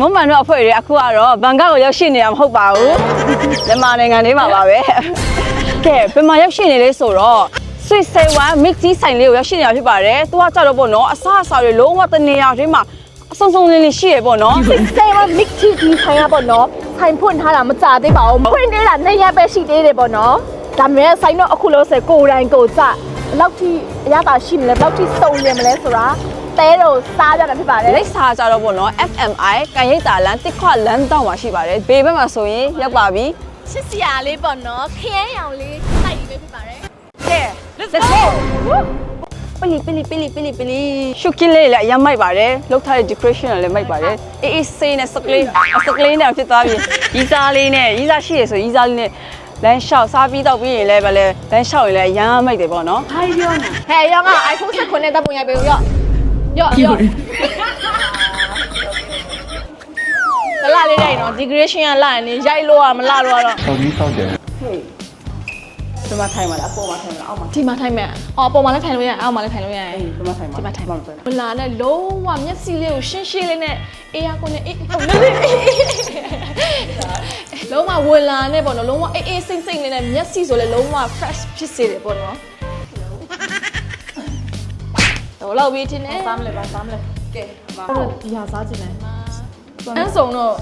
မုံမှန်တို့အဖွဲ့တွေအခုကတော့ဘန်ကောက်ကိုရောက်ရှိနေတာမဟုတ်ပါဘူးမြန်မာနိုင်ငံလေးမှာပါပဲကဲဘယ်မှာရောက်ရှိနေလဲဆိုတော့ Sweet Seven Mix ကြီးဆိုင်လေးကိုရောက်ရှိနေတာဖြစ်ပါတယ်သူကကြတော့ပေါ့နော်အစားအစာတွေလုံးဝတနေရာတွေမှာအစုံစုံလင်းလင်းရှိရပေါ့နော်ဆယ်ဝမစ်ချီဒီဆိုင်ရပေါ့နော်ဆိုင်ဖွင့်ထားတာမကြသေးပါဘူးဖွင့်နေတာနှစ်ရက်ပဲရှိသေးတယ်ပေါ့နော်ဒါပေမဲ့ဆိုင်တော့အခုလို့ဆိုကိုယ်တိုင်ကိုယ်ကြဘယ်လောက်ထိအရသာရှိမလဲဘယ်လောက်ထိစုံလင်မလဲဆိုတာ တဲတော့စားကြတာဖြစ်ပါတယ်လိပ်စာကြတော့ပေါ့နော် FMI ကန်ရိပ်တာလမ်းတစ်ခွလမ်းတောင်မှာရှိပါတယ်ဘေးဘက်မှာဆိုရင်ရောက်ပါပြီချစ်စရာလေးပေါ့နော်ခရမ်းရောင်လေးတိုက်ပြီးပဲဖြစ်ပါတယ်ကဲ let's go ပလီပလီပလီပလီပလီရှုကင်းလေးလည်းအရင်မိုက်ပါတယ်လောက်ထားတဲ့ decoration လည်းမိုက်ပါတယ်အေးအေးဆေးနဲ့စကလေးစကလေးနဲ့ဖြစ်သွားပြီရီးစားလေးနဲ့ရီးစားရှိရဆိုရီးစားလေးနဲ့လမ်းလျှောက်စားပြီးတော့ပြီးရင်လည်းဗလဲလမ်းလျှောက်ရင်လည်းအရင်မိုက်တယ်ပေါ့နော်ဟဲ့ရောင်က iPhone 16နဲ့တပ်ပုံရိုက်ပေးဦးရော့ ရော့ရော့တလားလေးရိုက်နော် degradation ကလာရင်နေရိုက်လို့ရမလားလို့ကတော့ဆောက်ပြီးဆောက်တယ်ဒီမှာထိုင်ပါလားအပေါ်မှာထိုင်ပါလားအောက်မှာဒီမှာထိုင်မယ်အော်အပေါ်မှာလည်းထိုင်လို့ရအောင်မှာလည်းထိုင်လို့ရရင်ဒီမှာထိုင်ပါဒီမှာထိုင်ပါမှာထိုင်ဘလာနဲ့လုံးဝမျက်စိလေးကိုရှင်းရှင်းလေးနဲ့အေးရကိုနဲ့အေးဟုတ်လေလုံးဝဝလာနဲ့ပေါ့နော်လုံးဝအေးအေးစိမ့်စိမ့်လေးနဲ့မျက်စိဆိုလဲလုံးဝ fresh ဖြစ်စေတယ်ပေါ့နော် တော့လောက်ပြီးတင်နေစားမလဲပါစားမလဲကဲပါအဲ့တော့ဒီဟာစားချင်တယ်အဲ့ဆုံတော့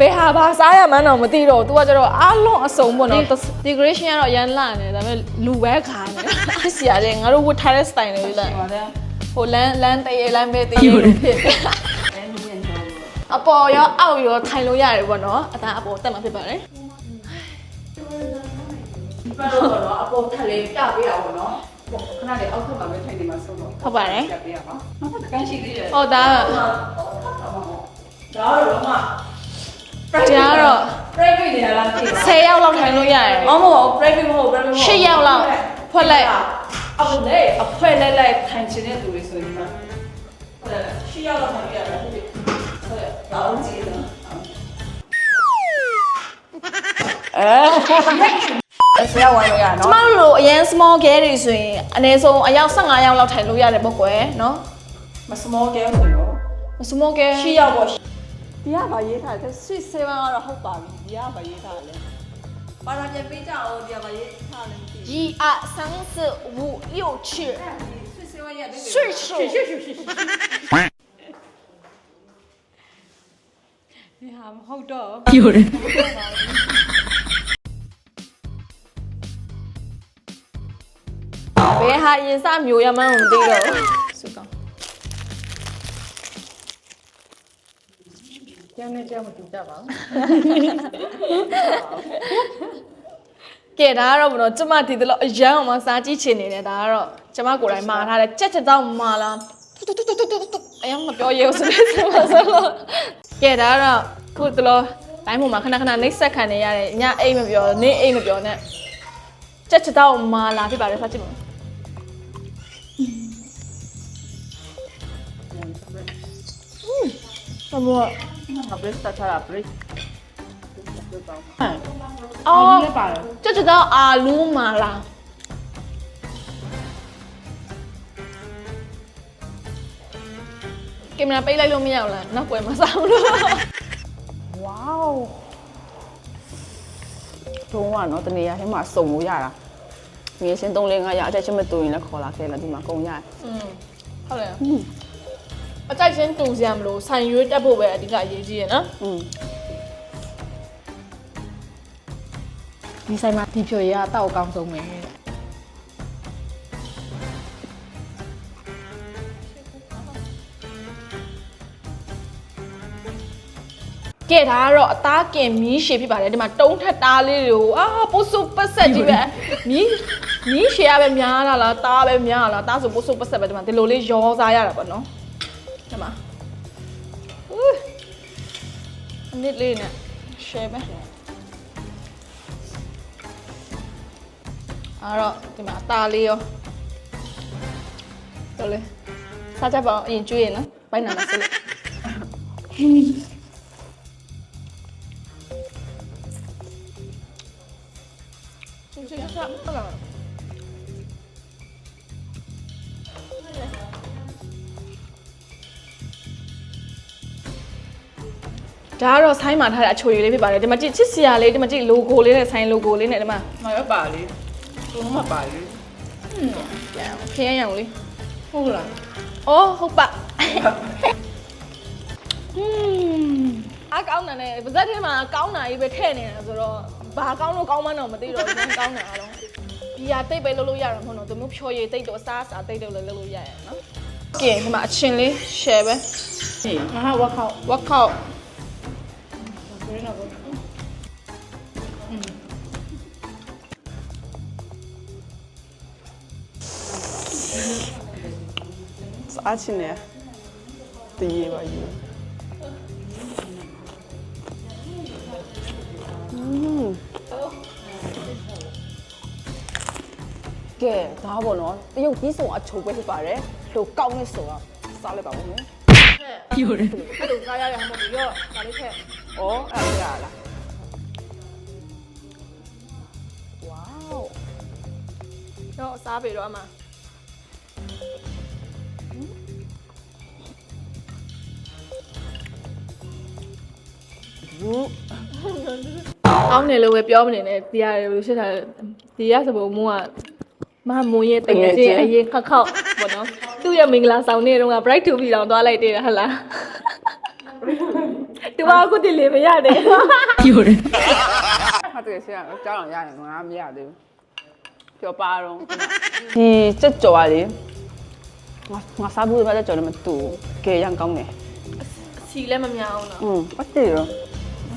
ဘယ်ဟာဘာစားရမှန်းတော့မသိတော့ तू ကကျတော့အားလုံးအစုံပေါ့နော် decoration ကတော့အရန်လာနေဒါပေမဲ့လူပဲခါနေဖြစ်စီရတယ်ငါတို့ဝတ်ထားတဲ့ style လေးလားပါလေဟိုလမ်းလမ်းတရေလမ်းပဲတရေလို့ဖြစ်အပေါ်ရောအောက်ရောထိုင်လို့ရတယ်ပေါ့နော်အသားအပေါ်တက်မှာဖြစ်ပါတယ်ဒီဘက်တော့အပေါ်ထက်လေးပြပေးတာပေါ့နော် ခဏလေးအောက်ထပ်မှာပဲထိုင်နေမှာဆုံးတော့ဟုတ်ပါတယ်ပြပေးရပါနောက်တစ်ကန်ရှိသေးတယ်ဟောဒါဒါတော့တော့မှဒီကတော့ private နေရာလားသိတယ်10ယောက်လောက်ထိုင်လို့ရတယ်အော်မဟုတ် private မဟုတ် private မဟုတ်8ယောက်လောက်ဖွက်လိုက်အခုလေအဖွဲလိုက်လိုက်ထိုင်ချင်တဲ့သူတွေဆိုရင်မှဟုတ်တယ်ရှီရောက်တော့မှပြရတယ်ဟုတ်တယ်ဟုတ်တယ်တော့ကြည့်တော့အဲ ဆရာဝိုင်းလို့ရနော်ကျမတို့လိုအရင် small girl တွေဆိုရင်အနည်းဆုံးအယောက်15ယောက်လောက်ထိုင်လို့ရတယ်ပေါ့ကွယ်နော်မ small girl ဆိုတော့ small girl 6ယောက်ပေါ့ဒီကဘာရေးထားလဲ6 7ကတော့ဟုတ်ပါပြီဒီကဘာရေးထားလဲပါရပြန်ပေးကြအောင်ဒီကဘာရေးထားလဲမသိဘူး1 2 3 4 5 6 7 8 9 10 11 12 13 14 15 16 17 18 19 20 21 22 23 24 25 26 27 28 29 30 31 32 33 34 35 36 37 38 39 40 41 42 43 44 45 46 47 48 49 50 51 52 53 54 55 56 57 58 59 60 61 62 63 64 65 66 67 68 69 70 71 72 73 74 75 76 77 78 79 80 81 82 83 84 85 86 87 88 89 90 91 92 93 94 95 96 97 98 99 1 2 3 4 5 6 7 8 9 10 11 12 13 14 15 16 17 18 19 20 21 22 23 24 25 26 27 28 29 30 31 32 33 34 35 36 37 38 39 40 41 42 43 44 45 46 47 48 49 50 51 52 53 54 55 56 57 58 59 60 61 62 63 64 65 66 67 68 69 70 71 72 73 34 35 36 37 38 39 40 41 42 43 44 45 46 47 48 49 50 51 52 53 54 55 56 57 58 59 60 61 62 63 34 35 36 37 38 39 40 41 42 43 44 45 46 47 58 59 90 91 92 93 94 95 96 97 98 99 100 လာအရင်စမျိုးရမှန်းကိုမသိတော့ဘူးစုကောင်းကျန်နေကြမတူကြပါဘူးကဲဒါကတော့ဘယ်တော့ကျမဒီတလို့အရန်အောင်မစားကြည့်ချင်နေတယ်ဒါကတော့ကျမကိုယ်တိုင်မာထားတယ်ချက်ချက်တော့မာလားတူတူတူတူတူအရင်မပြောရဲဘူးဆိုတော့ဆိုတော့ကဲဒါကတော့ခုတလို့တိုင်းပေါ်မှာခဏခဏနှိပ်စက်ခံနေရတယ်ညအိတ်မပြောနေအိတ်မပြောနဲ့ချက်ချက်တော့မာလားဖြစ်ပါတယ်စားကြည့်မလား မို့ ငါ break တချာ break အော် လည်းပါတယ် 这知道阿鲁玛啦。ကင်မရာပိတ်လိုက်လို့မရဘူးလားနောက်ပွဲမဆောင်လို့ ဝေါတုံးကနော်တနေရာထဲမှာစုံလို့ရတာငွေရှင်း3 4 5ရအတက်ချင်းမတူရင်လည်းခေါ်လာခဲ့လားဒီမှာကုန်ရတယ် อืมဟုတ်တယ် အကြိုက်ချင်းတူစရာမလိုဆိုင်ရွေးတက်ဖို့ပဲအဓိကအရေးကြီးရနော်อืมဒီဆိုင်မှာဒီဖြိုရအတော့အကောင်းဆုံးပဲကဲဒါကတော့အသားကင်မီးရှည်ဖြစ်ပါတယ်ဒီမှာတုံးထက်သားလေးတွေကိုအာပိုးစုပတ်ဆက်ကြီးပဲမီးမီးရှည်ရပဲများလာလားသားပဲများလာလားသားဆိုပိုးစုပတ်ဆက်ပဲဒီမှာဒီလိုလေးရောစားရတာပေါ့နော် အနစ်လေးနဲ့ရှယ်ပဲအဲ့တော့ဒီမှာအသားလေးရောတော်လေစားကြပါအောင်အရင်ကျွေးရနော်ဘိုင်းနာမစလို့ ဒါကတော့ဆိုင်းမှာထားတဲ့အချိုရည်လေးဖြစ်ပါတယ်ဒီမှာကြည့်ချစ်စရာလေးဒီမှာကြည့် logo လေးနဲ့ဆိုင်း logo လေးနဲ့ဒီမှာငါရပါလေသူမပါလေဖျဲရောင်လေးဟုတ်လားအော်ဟုတ်ပါอืมအကောင်းတယ်နဲ့ပါဇက်ထဲမှာကောင်းတာကြီးပဲထည့်နေတာဆိုတော့ဘာကောင်းလို့ကောင်းမှန်းတော့မသိတော့ဘူးကောင်းတာတော့ဘီယာတိတ်ပဲလုပ်လို့ရတာမဟုတ်တော့သူမျိုးဖြော်ရည်တိတ်တော့အစားအစာတိတ်တော့လည်းလုပ်လို့ရရနော်ကဲဒီမှာအချင်းလေး share ပဲဟေးငါဟာဝက် ခောက်ဝက်ခောက်嗯စားချင်တယ်တည်ရပါယူကဲဒါပေါ့နော်တရုတ်ကြီးစုံအချိုပဲဖြစ်ပါတယ်လို့ကောင်းနေဆိုတာ စားလိုက်ပါဦးနော်အဲ့လိုစားရရမှာမဟုတ်ဘူးရောဒါလေးထည့်ဩအဲ့ဒါလားဝေါတော့စားပြီတော့အမဘူးအောင်းနေလို့ပဲပြောမနေနဲ့ဒီရဘယ်လိုရှိတာလဲဒီရစပုံမူကမမွန်ရဲ့တကယ်ချင်းအရင်ခက်ခောက်ပေါ့နော်သူ့ရဲ့မင်္ဂလာဆောင်နေတုန်းက bright to be တောင်သွားလိုက်သေးတယ်ဟဟလား သူကအခုတည်းလေးမရတယ်ဟာတကယ်ဆရာကြောင်းအောင်ရတယ်ငါမရသေးဘူးပြောပါတော့ဒီစက်ကြော်ရလေငါငါစားဘူးပဲစက်ကြော်လည်းမတူကဲရန်ကောင်းတယ်စီလည်းမများအောင်နော်อืมအတေရော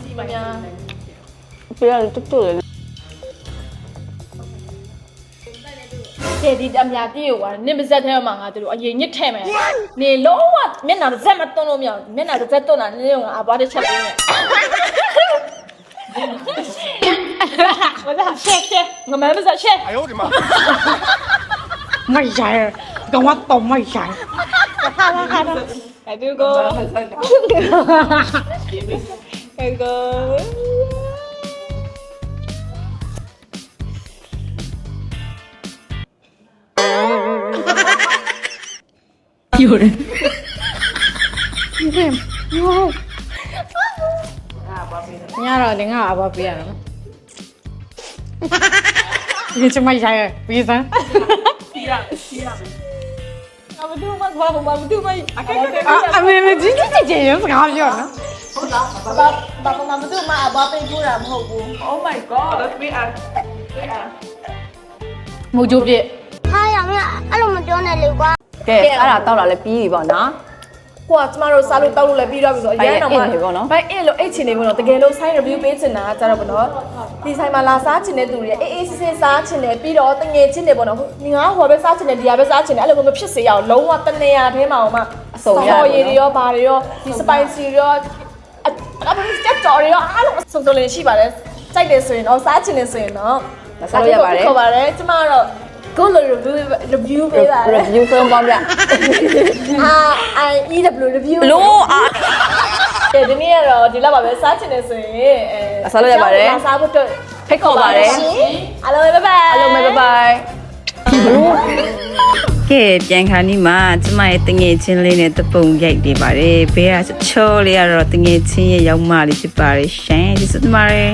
စီမများပြရတယ်တူတူ လေ ကဲဒီအများပြည့်ရွာနင့်ပါဇက်ထဲမှာငါတို့အရင်ညစ်ထဲမယ်နေလုံးဝမျက်နှာတစ်စက်မတွန်းလို့မရဘူးမျက်နှာတစ်စက်တွန်းတာနည်းနည်းကအဘွားတစ်ချက်ပေးမယ်我在切切，我们不是切。哎呦我的妈！မရိုင်တော့တော့မရိုင် 来这个，这个， ပြိုတယ်ဒီကဲနော်ညတော့တင်ငါအဘပေးရနော်ဒီချမရိုင်းပြီးစမ်းစီရစီရအမတူမကဘာဘာမတူမအကဲကဲအမေမကြီးကြီးကြီးရုပ်စကားပြောနော်ဟုတ်လားဘာဘာဘာမတူမအဘပေးဘူးလားမဟုတ်ဘူး Oh my god we are we are မိုးကြိုးပြစ်ဟာရမင်းအဲ့လိုမပြောနဲ့လေကွာ ကဲအဲ့ဒါတောက်လာလဲပြီးပြီပေါ့နော်ကွာကျမတို့စားလို့တောက်လို့လည်းပြီးတော့ပြီဆိုအရင်တော့မှဘိုင်အစ်နေပေါ့နော်ဘိုင်အစ်လို့အိတ်ချင်နေပေါ့နော်တကယ်လို့ sign review ပေးချင်တာကြတော့ပေါ့နော်ဒီဆိုင်မှာလာစားချင်တဲ့သူတွေအေးအေးဆေးဆေးစားချင်တယ်ပြီးတော့တငယ်ချင်းတွေပေါ့နော်ဒီငါဟောပဲစားချင်တယ်ဒီဟာပဲစားချင်တယ်အဲ့လိုမျိုးမဖြစ်စေရအောင်လုံးဝတနေရာထဲမှာမှရည်တွေရောဘာတွေရောဒီ spicy တွေရောအဲ့ဒါစတက်တော်တွေရောအားလုံးစုံစုံလင်ရှိပါတယ်စိုက်တယ်ဆိုရင်တော့စားချင်တယ်ဆိုရင်တော့စားလို့ရပါတယ်ခေါ်ပါတယ်ကျမကတော့ go review review ပေးပါတယ် review ဆုံးပေါင်းပြ R I E W review လို့အာကဲဒီနေ့ကတော့ဒီလောက်ပါပဲစားချင်တယ်ဆိုရင်အဲစားလို့ရပါတယ်စားဖို့အတွက်ဖိတ်ခေါ်ပါတယ်အားလုံးပဲဘိုင်အားလုံးပဲဘိုင်ဘိုင်ကဲပြန်ခါနီမှာကျမရဲ့တငယ်ချင်းလေးနဲ့တပုံရိုက်နေပါတယ်ဘေးကချောလေးကတော့တငယ်ချင်းရဲ့ရောက်မလေးဖြစ်ပါတယ်ရှင်ကျေးဇူးတင်ပါတယ်